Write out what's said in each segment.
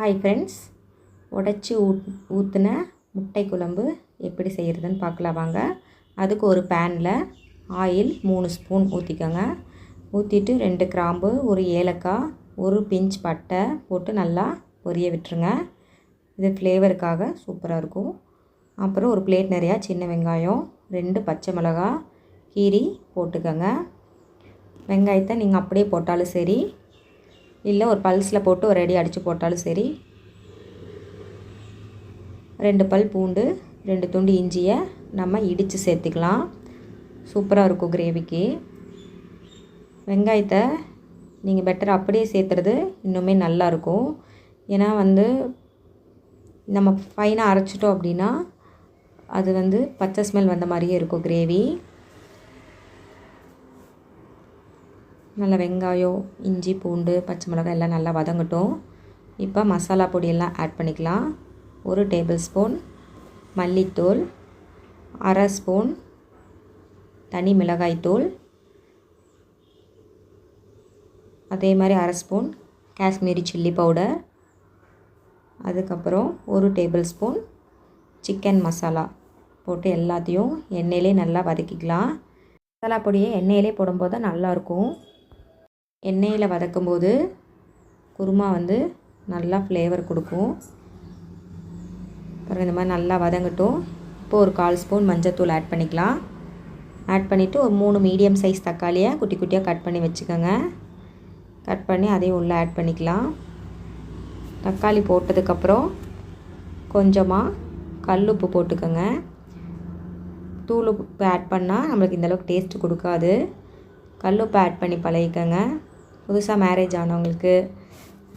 Hi friends உடச்சி ஊத் ஊற்றின முட்டை குழம்பு எப்படி செய்கிறதுன்னு பார்க்கலாம் வாங்க. அதுக்கு ஒரு பேனில் ஆயில் மூணு ஸ்பூன் ஊற்றிக்கோங்க ஊற்றிட்டு ரெண்டு கிராம்பு ஒரு ஏலக்காய் ஒரு பிஞ்ச் பட்டை போட்டு நல்லா பொரிய விட்டுருங்க. இது ஃப்ளேவருக்காக சூப்பராக இருக்கும். அப்புறம் ஒரு பிளேட் நிறையா சின்ன வெங்காயம் ரெண்டு பச்சை மிளகாய் கீரி போட்டுக்கோங்க. வெங்காயத்தை நீங்கள் அப்படியே போட்டாலும் சரி இல்லை ஒரு பல்ஸில் போட்டு ஒரு அடி அடித்து போட்டாலும் சரி. ரெண்டு பல் பூண்டு ரெண்டு துண்டு இஞ்சியை நம்ம இடித்து சேர்த்துக்கலாம். சூப்பராக இருக்கும் கிரேவிக்கு வெங்காயத்தை நீங்கள் பெட்டர் அப்படியே சேர்த்துறது இன்னுமே நல்லாயிருக்கும் ஏன்னா வந்து நம்ம ஃபைனாக அரைச்சிட்டோம் அப்படின்னா அது வந்து பச்சை ஸ்மெல் வந்த மாதிரியே இருக்கும் கிரேவி நல்ல வெங்காயம் இஞ்சி பூண்டு பச்சை மிளகாய் எல்லாம் நல்லா வதங்கட்டும். இப்போ மசாலா பொடியெல்லாம் ஆட் பண்ணிக்கலாம். ஒரு டேபிள் ஸ்பூன் மல்லித்தூள் அரை ஸ்பூன் தனி மிளகாய்த்தூள் அதே மாதிரி அரை ஸ்பூன் காஷ்மீரி சில்லி பவுடர் அதுக்கப்புறம் ஒரு டேபிள் ஸ்பூன் சிக்கன் மசாலா போட்டு எல்லாத்தையும் எண்ணெயிலே நல்லா வதக்கிக்கலாம். மசாலா பொடியை எண்ணெயிலே போடும்போது தான் நல்லாயிருக்கும் எண்ணெயில் வதக்கும்போது குருமா வந்து நல்லா ஃப்ளேவர் கொடுக்கும். அப்புறம் இந்த மாதிரி நல்லா வதங்கட்டும். இப்போது ஒரு கால் ஸ்பூன் மஞ்சத்தூள் ஆட் பண்ணிக்கலாம். ஆட் பண்ணிவிட்டு ஒரு மூணு மீடியம் சைஸ் தக்காளியை குட்டி குட்டியாக கட் பண்ணி வச்சுக்கோங்க. கட் பண்ணி அதையும் உள்ளே ஆட் பண்ணிக்கலாம். தக்காளி போட்டதுக்கப்புறம் கொஞ்சமாக கல் உப்பு போட்டுக்கோங்க. தூள் உப்பு ஆட் பண்ணால் நம்மளுக்கு இந்தளவுக்கு டேஸ்ட்டு கொடுக்காது. கல் உப்பு ஆட் பண்ணி பழகிக்கோங்க. புதுசாக மேரேஜ் ஆனவங்களுக்கு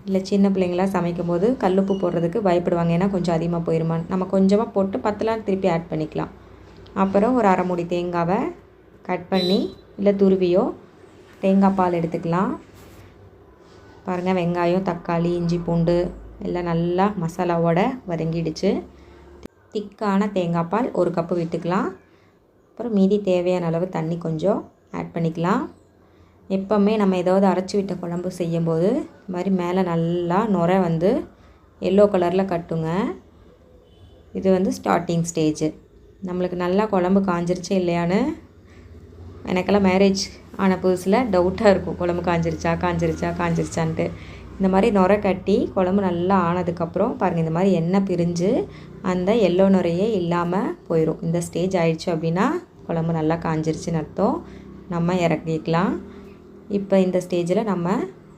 இல்லை சின்ன பிள்ளைங்களாம் சமைக்கும் போது கல்லுப்பு போடுறதுக்கு பயப்படுவாங்க. ஏன்னா கொஞ்சம் அதிகமாக போயிருமா. நம்ம கொஞ்சமாக போட்டு பத்தலாம் திருப்பி ஆட் பண்ணிக்கலாம். அப்புறம் ஒரு அரை மூடி தேங்காவை கட் பண்ணி இல்லை துருவியோ தேங்காய் பால் எடுத்துக்கலாம். பாருங்கள் வெங்காயம் தக்காளி இஞ்சி பூண்டு எல்லாம் நல்லா மசாலாவோட வதங்கிடுச்சு. திக்கான தேங்காய் பால் ஒரு கப்பு விட்டுக்கலாம். அப்புறம் மீதி தேவையான அளவு தண்ணி கொஞ்சம் ஆட் பண்ணிக்கலாம். எப்போவுமே நம்ம ஏதாவது அரைச்சி விட்ட குழம்பு செய்யும்போது இது மாதிரி மேலே நல்லா நுரை வந்து எல்லோ கலரில் கட்டுங்க. இது வந்து ஸ்டார்டிங் ஸ்டேஜு நம்மளுக்கு நல்லா குழம்பு காஞ்சிருச்சு இல்லையான்னு எனக்கெல்லாம் மேரேஜ் ஆன புதுசில் டவுட்டாக இருக்கும். குழம்பு காஞ்சிருச்சா காஞ்சிருச்சா காஞ்சிருச்சான்ட்டு. இந்த மாதிரி நுரை கட்டி குழம்பு நல்லா ஆனதுக்கப்புறம் பாருங்கள் இந்த மாதிரி எண்ணெய் பிரிஞ்சு அந்த எல்லோ நுரையே இல்லாமல் போயிடும் இந்த ஸ்டேஜ் ஆயிடுச்சு அப்படின்னா குழம்பு நல்லா காஞ்சிருச்சுன்னு அர்த்தம். நம்ம இறக்கிக்கலாம். இப்போ இந்த ஸ்டேஜில் நம்ம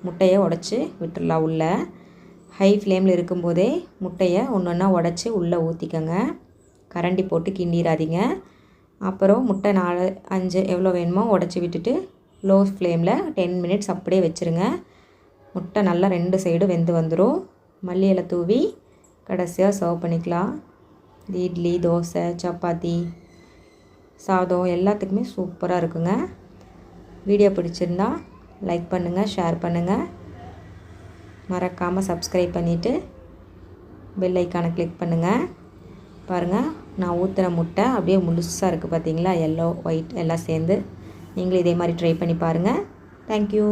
முட்டையை உடச்சி விட்டுடலாம் உள்ளே. ஹை ஃப்ளேமில் இருக்கும்போதே முட்டையை ஒன்று ஒன்றா உடச்சி உள்ளே ஊற்றிக்கோங்க கரண்டி போட்டு கிண்டிடாதீங்க. அப்புறம் முட்டை நாலு அஞ்சு எவ்வளோ வேணுமோ உடச்சி விட்டுட்டு லோ ஃப்ளேமில் டென் மினிட்ஸ் அப்படியே வச்சுருங்க. முட்டை நல்லா ரெண்டு சைடும் வெந்து வந்துடும் மல்லி இலை தூவி கடைசியாக சர்வ் பண்ணிக்கலாம். இட்லி தோசை சப்பாத்தி சாதம் எல்லாத்துக்குமே சூப்பராக இருக்குங்க. வீடியோ பிடிச்சிருந்தா லைக் பண்ணுங்கள் ஷேர் பண்ணுங்கள் மறக்காமல் சப்ஸ்கிரைப் பண்ணிவிட்டு பெல் ஐக்கானை கிளிக் பண்ணுங்கள் பாருங்கள் நான் ஊற்றுன முட்டை அப்படியே முழுசாக இருக்குது பார்த்தீங்களா எல்லோ ஒயிட் எல்லாம் சேர்ந்து. நீங்களும் இதே மாதிரி ட்ரை பண்ணி பாருங்கள் தேங்க்யூ